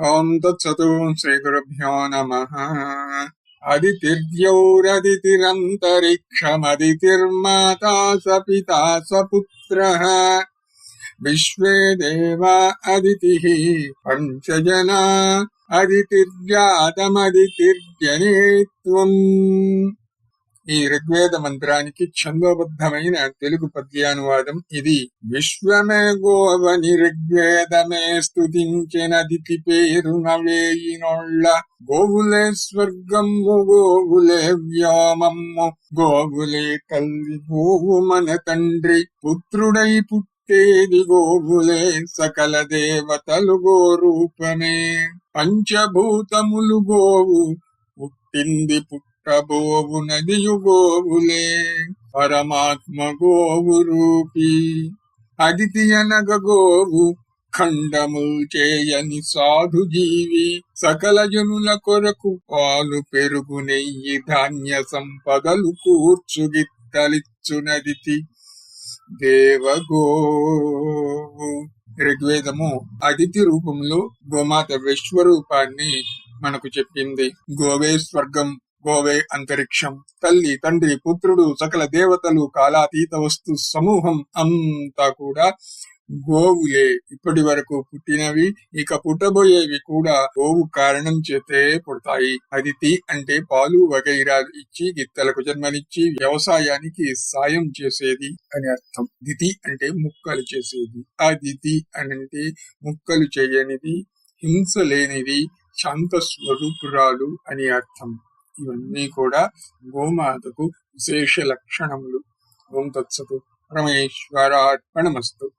ॐ तत्सतुंश्रीगुरुभ्यो नमः। अदितिर्यौरदितिरन्तरिक्षमदितिर्माता स पिता स पुत्रः। विश्वे देवा अदितिः पञ्चजना अदितिर्जातमदितिर्जने ఈ ఋగ్వేద మంత్రానికి ఛందోబద్ధమైన తెలుగు పద్యానువాదం ఇది. విశ్వమే గోవని ఋగ్వేదమే స్తుతించినదితి పేరున వేయినొళ్ళ గోవులే స్వర్గము గోవులే వ్యోమమ్ము. గోవులే తల్లి గోవు మన తండ్రి. పుత్రుడై పుట్టేది గోవులే సకల దేవతలు గో రూపమే పంచభూతములు గోవు పుట్టింది పుట్టబోవు నదియు గోవులే పరమాత్మ గోవు రూపి. అదితి అనగ గోవు ఖండము చేయని సాధు జీవి సకల జనుల కొరకు పాలు పెరుగు నెయ్యి ధాన్య సంపదలు కూర్చుగిత్తలిచ్చునదితి దేవగో ఋగ్వేదము అదితి రూపంలో గోమాత విశ్వరూపాన్ని మనకు చెప్పింది. గోవే స్వర్గం గోవే అంతరిక్షం తల్లి తండ్రి పుత్రుడు సకల దేవతలు కాలాతీత వస్తు సమూహం అంతా కూడా గోవులే. ఇప్పటి వరకు పుట్టినవి ఇక పుట్టబోయేవి కూడా గోవు కారణం చేతే పుడతాయి. అదితి అంటే పాలు వగైరా ఇచ్చి గిత్తలకు జన్మనిచ్చి వ్యవసాయానికి సాయం చేసేది అని అర్థం. దితి అంటే ముక్కలు చేసేది. అదితి అంటే ముక్కలు చేయనిది హింస లేనిది శాంత స్వరూపురాలు అని అర్థం. ఇవన్నీ కూడా గోమాతకు విశేష లక్షణములు. ఓం తత్సతు. పరమేశ్వరార్పణమస్తు.